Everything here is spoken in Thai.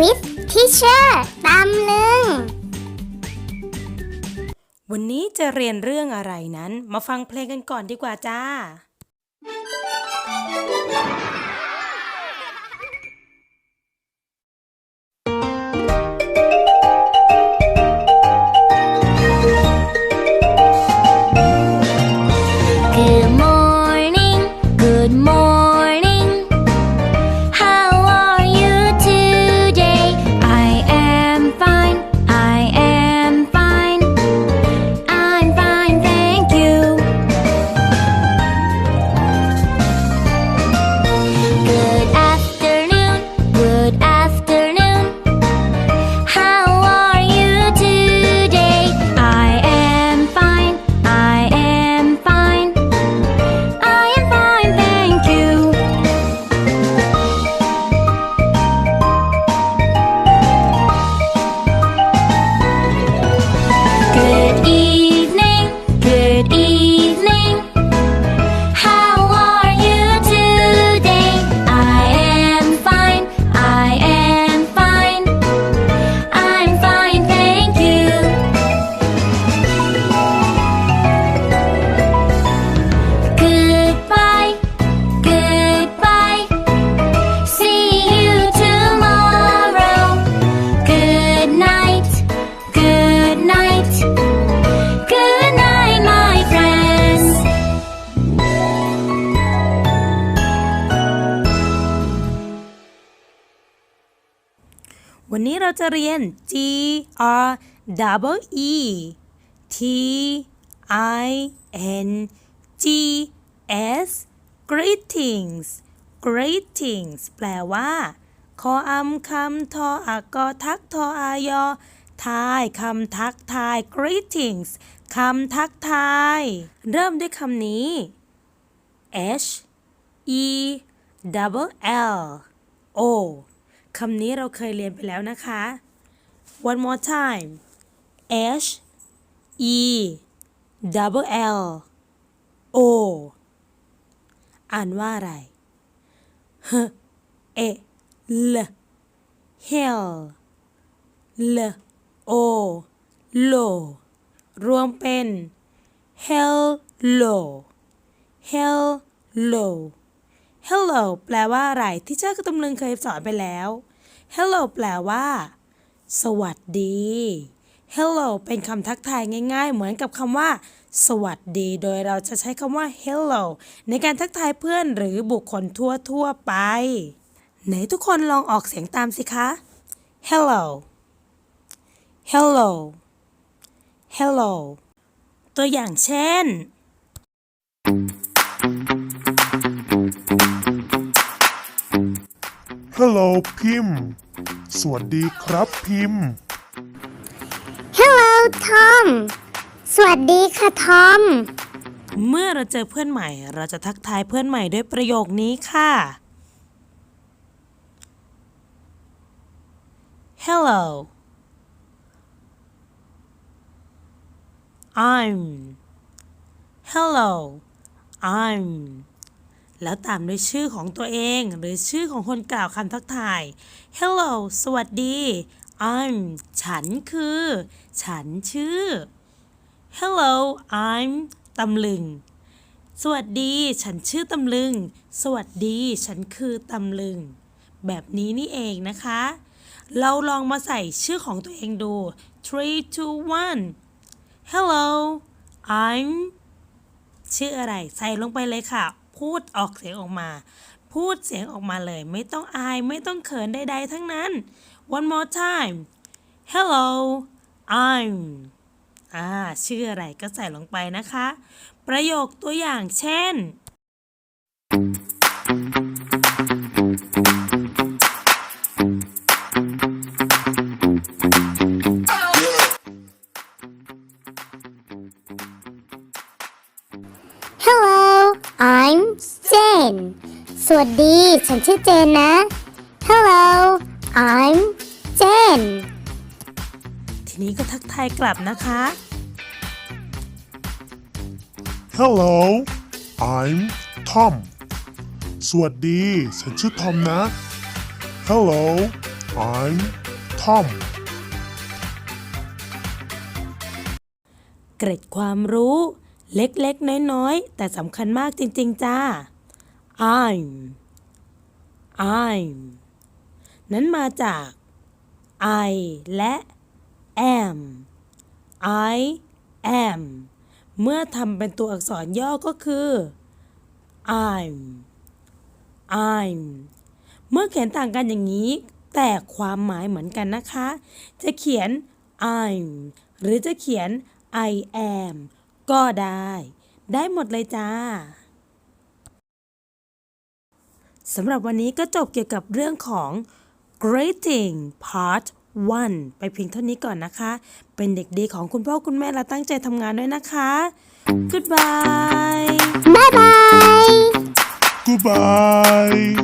with teacher ตามลึง วันนี้จะเรียนเรื่องอะไรนั้น มาฟังเพลงกันก่อนดีกว่าจ้า วันนี้เราจะเรียน G R double E T I N G S greetings greetings แปลว่า คออำคำทออากอทักทออายอทายคำทักทาย greetings คำทักทาย เริ่มด้วยคำนี้ H E double L O คำนี้เราเคยเรียนไปแล้วนะคะ one more time H E double L O อ่านว่าอะไร H E L Hell L O L รวมเป็น Hello Hello Hello แปลว่าอะไร ที่เจ้ากระตำลึงเคยสอนไปแล้ว Hello แปลว่า สวัสดี Hello เป็นคำทักทายง่าย ๆ เหมือนกับคำว่า สวัสดี โดยเราจะใช้คำว่า Hello ในการทักทายเพื่อนหรือบุคคลทั่วๆไป ไหนทุกคนลองออกเสียงตามสิคะ Hello Hello Hello ตัวอย่างเช่น Hello พิมพ์ สวัสดีครับพิมพ์ Hello Tom สวัสดีค่ะทอมเมื่อเราเจอเพื่อนใหม่ เราจะทักทายเพื่อนใหม่ด้วยประโยคนี้ค่ะ Hello I'm Hello I'm แล้วตามด้วยชื่อของตัวเองหรือชื่อของคนกล่าวคำทักทาย Hello สวัสดี I'm ฉันคือ ฉันชื่อ Hello I'm ตำลึง สวัสดี ฉันชื่อตำลึง สวัสดี ฉันคือตำลึง แบบนี้นี่เองนะคะ เราลองมาใส่ชื่อของตัวเองดู three two one Hello I'm ชื่ออะไร ใส่ลงไปเลยค่ะ พูดออกเสียงออกมา พูดเสียงออกมาเลย ไม่ต้องอายไม่ต้องเขินใดๆทั้งนั้น one more time Hello I'm อ่าชื่ออะไรก็ใส่ลงไปนะคะ ประโยคตัวอย่างเช่น สวัสดี ฉันชื่อเจนนะ Hello I'm Jane ทีนี้ก็ทักทายกลับนะคะ Hello I'm Tom สวัสดี ฉันชื่อทอมนะ Hello I'm Tom เกร็ดความรู้เล็กๆ น้อยๆ แต่สำคัญมากจริง ๆ จ้า I'm I'm นั้นมาจาก I และ am I am เมื่อทำเป็นตัวอักษรย่อก็คือ I'm I'm เมื่อเขียนต่างกันอย่างนี้ แต่ความหมายเหมือนกันนะคะ จะเขียน I'm หรือจะเขียน I am ก็ได้ ได้หมดเลยจ้า สำหรับวันนี้ก็จบเกี่ยวกับเรื่องของ greeting part 1 ไปเพียงเท่านี้ก่อนนะคะ เป็นเด็กดีของคุณพ่อคุณแม่และตั้งใจทำงานด้วยนะคะ goodbye Bye bye! Goodbye